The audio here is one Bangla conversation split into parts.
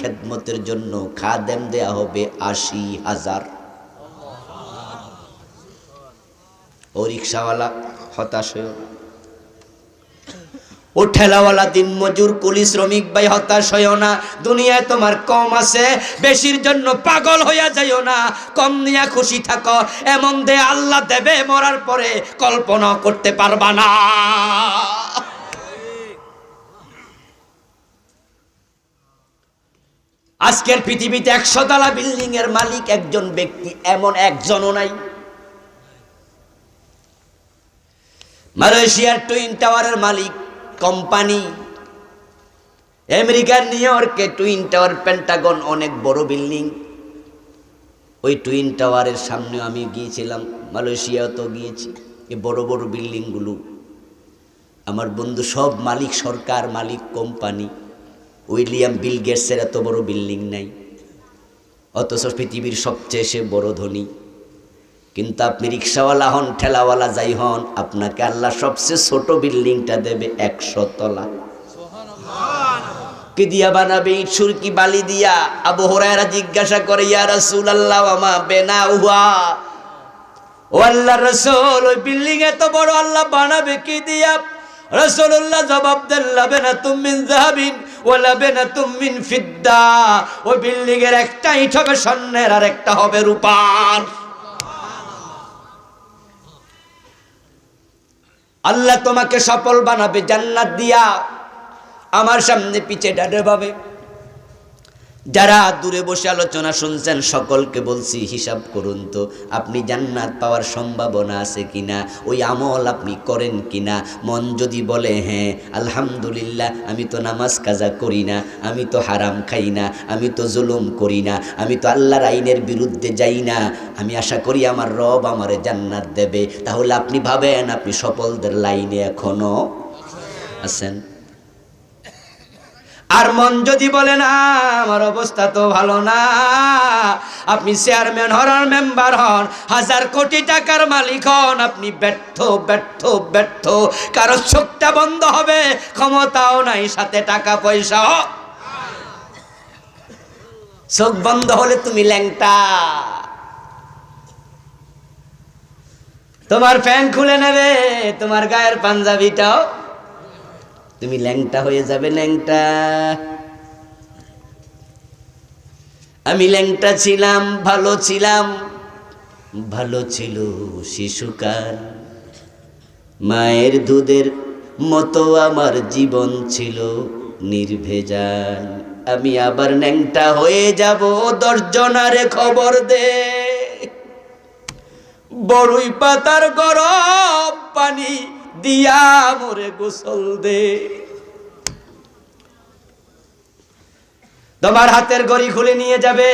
খেদমতের জন্য খাদেম দেয়া হবে আশি হাজার। ও রিক্সাওয়ালা হতাশ হয়েও না। ও ঠেলাওয়ালা দিন মজুর, কুলি শ্রমিক ভাই হতাশ হইও না। দুনিয়ায় তোমার কম আছে, বেশির জন্য পাগল হইয়া যাইও না। কম নিয়া খুশি থাকো, এমন দে আল্লাহ দেবে, মরার পরে কল্পনা করতে পারবা না। আজকের পৃথিবীতে একশো তলা বিল্ডিং এর মালিক একজন ব্যক্তি, এমন একজনও নাই। মালয়েশিয়ার টুইন টাওয়ারের মালিক কোম্পানি, আমেরিকার নিউ ইয়র্কে টুইন টাওয়ার, পেন্টাগন, অনেক বড় বিল্ডিং ওই টুইন টাওয়ারের সামনে আমি গিয়েছিলাম মালয়েশিয়াও তো গিয়েছি, এই বড় বড় বিল্ডিংগুলো আমার বন্ধু সব মালিক, সরকার মালিক, কোম্পানি। উইলিয়াম বিল গেটসের এত বড় বিল্ডিং নাই। অথচ পৃথিবীর সবচেয়ে সে বড় ধনী। কিন্তু আপনি রিক্সাওয়ালা হন ঠেলাওয়ালা যাই হন আপনাকে আল্লাহ সবচেয়ে ছোট বিল্ডিংটা দেবে একশো তলা। কি দিয়া বানাবে ইট সুরকি বালি দিয়া? আবু হরায়রা জিজ্ঞাসা করে ইয়া রাসূল আল্লাহ আমা বেনা উহা ও আল্লাহ রসুল ওই বিল্ডিং এত বড় আল্লাহ বানাবে কি দিয়া? রসুল্লাহ জবাব দেন লাবেনা তুমিন জাহাবিন ও লাবেনা তুমিন ফিদ্দা। ওই বিল্ডিং এর একটা ইট হবে স্বর্ণের, আর একটা হবে রূপার। আল্লাহ তোমাকে সফল বানাবে, জান্নাত দিয়া। আমার সামনে পিছে ডাডে পাবে যারা দূরে বসে আলোচনা শুনছেন, সকলকে বলছি, হিসাব করুন তো, আপনি জান্নাত পাওয়ার সম্ভাবনা আছে কিনা? ওই আমল আপনি করেন কিনা? মন যদি বলে হ্যাঁ আলহামদুলিল্লাহ, আমি তো নামাজ কাজা করি না, আমি তো হারাম খাই না, আমি তো জুলুম করি না, আমি তো আল্লাহর আইনের বিরুদ্ধে যাই না, আমি আশা করি আমার রব আমারে জান্নাত দেবে। তাহলে আপনি ভাবেন, আপনি সফলদের লাইনে এখনও আছেন? আর মন যদি বলে, না, আমার অবস্থা তো ভালো না। আপনি চেয়ারম্যান হন মেম্বার হন, হাজার কোটি টাকার মালিক হন, আপনি ব্যর্থ ব্যর্থ ব্যর্থ। কারও চোখটা বন্ধ হবে, ক্ষমতাও নাই, সাথে টাকা পয়সা চোখ বন্ধ হলে তুমি ল্যাংটা। তোমার ফ্যান খুলে নেবে, তোমার গায়ের পাঞ্জাবিটাও। তুমি ল্যাংটা হয়ে যাবে, ল্যাংটা। আমি ল্যাংটা ছিলাম, ভালো ছিলাম, ভালো ছিল শিশুকাল। মায়ের দুধের মতো আমার জীবন ছিল নির্ভেজাল। আমি আবার ন্যাংটা হয়ে যাব, দশজনারে খবর দে। বড়ই পাতার গরম পানি দিয়া মোরে গোসল দে। তোমার হাতের গড়ি খুলে নিয়ে যাবে।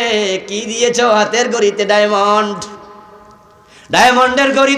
কি দিয়েছ হাতের গড়িতে ডায়মন্ড ডায়মন্ডের ঘড়ি